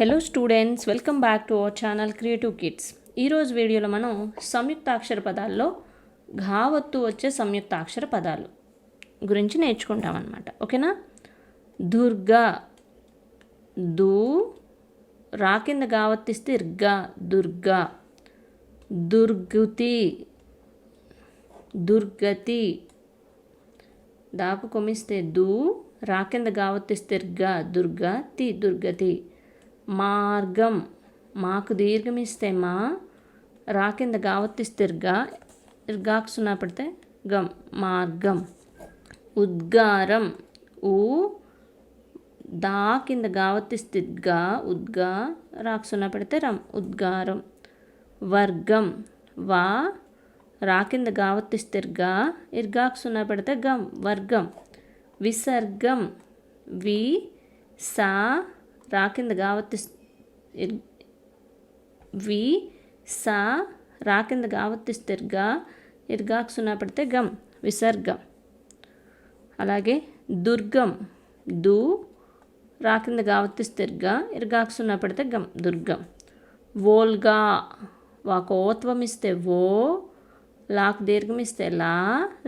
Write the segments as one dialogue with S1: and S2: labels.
S1: Hello students welcome back to our channel creative kids ఈరోజు వీడియోలో మనం సంయుక్తాక్షర పదాల్లో ఘావత్తు వచ్చే సంయుక్తాక్షర పదాలు గురించి నేర్చుకుంటాం అనమాట ఓకేనా? దుర్గా దూ రా కింద గావత్తిస్తే ఇర్గా దుర్గా దుర్గుతి దుర్గతి దాపు కొమిస్తే దూ రా కింద గావత్తిస్తే ఇర్గా దుర్గా తి దుర్గతి. మార్గం. మాకు దీర్ఘం ఇస్తే మా రా కింద గావత్తిస్తే ఇర్గా ఇర్గాకు సున్నా పడితే గం మార్గం. ఉద్గారం ఊ దా కింద గావత్తిస్తే గా ఉద్గా రాకు సున్నా పెడితే రం ఉద్గారం. వర్గం వా రా కింద గావత్తిస్తే ఇర్గా ఇర్గాకు సున్నా పెడితే గం వర్గం. విసర్గం వి సా రాకింద వి సా రా కింద గావత్తిస్తే ఇర్గా ఇర్గాకు సున్నా పడితే గం విసర్గం. అలాగే దుర్గం దు రా కింద గావత్తిస్తే ఇర్గా ఇర్గాకు సున్నా పడితే గం దుర్గం. వోల్గా వాకోత్వం ఇస్తే ఓ లాక్ దీర్ఘం ఇస్తే లా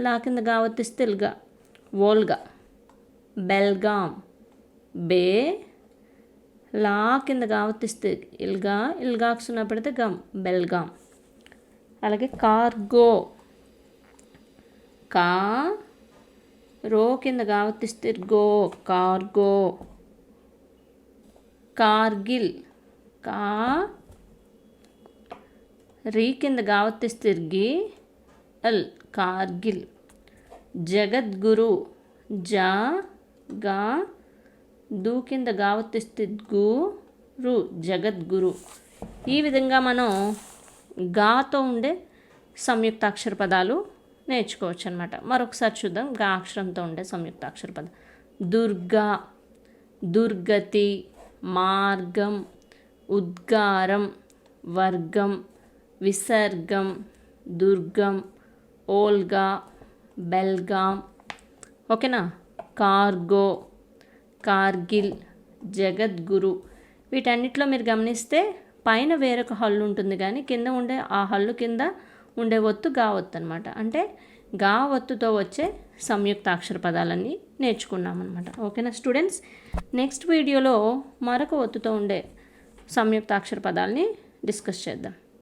S1: లా కింద గావత్తిస్తే ఇల్గా వోల్గా. బెల్గాం బే లా కింద గావత్తిస్తే ఇల్గా ఇల్గాకు సున్నా గమ్ బెల్గామ్ అలాగే కార్గో. కా రో కింద గావత్తిస్తే గో కార్గో. కార్గిల్. కా రీ కింద గావత్తిస్తిర్గి అల్ కార్గిల్. జగద్గురు. జా గా దు కింద గావత్తిస్తిద్గు గురు జగద్గురు. ఈ విధంగా మనం గాతో ఉండే సంయుక్తాక్షర పదాలు నేర్చుకోవచ్చు అనమాట మరొకసారి చూద్దాం. గా అక్షరంతో ఉండే సంయుక్తాక్షర పదం దుర్గా దుర్గతి మార్గం ఉద్గారం వర్గం విసర్గం దుర్గం ఓల్గా బెల్గాం. ఓకేనా? కార్గో కార్గిల్ జగద్గురు. వీటన్నిటిలో మీరు గమనిస్తే పైన వేరొక హల్లు ఉంటుంది కానీ కింద ఉండే ఆ హల్లు కింద ఉండే ఒత్తు గా ఒత్తు అనమాట అంటే గా ఒత్తుతో వచ్చే సంయుక్తాక్షర పదాలన్నీ నేర్చుకున్నాం అనమాట ఓకేనా స్టూడెంట్స్? నెక్స్ట్ వీడియోలో మరొక ఒత్తుతో ఉండే సంయుక్తాక్షర పదాలని డిస్కస్ చేద్దాం.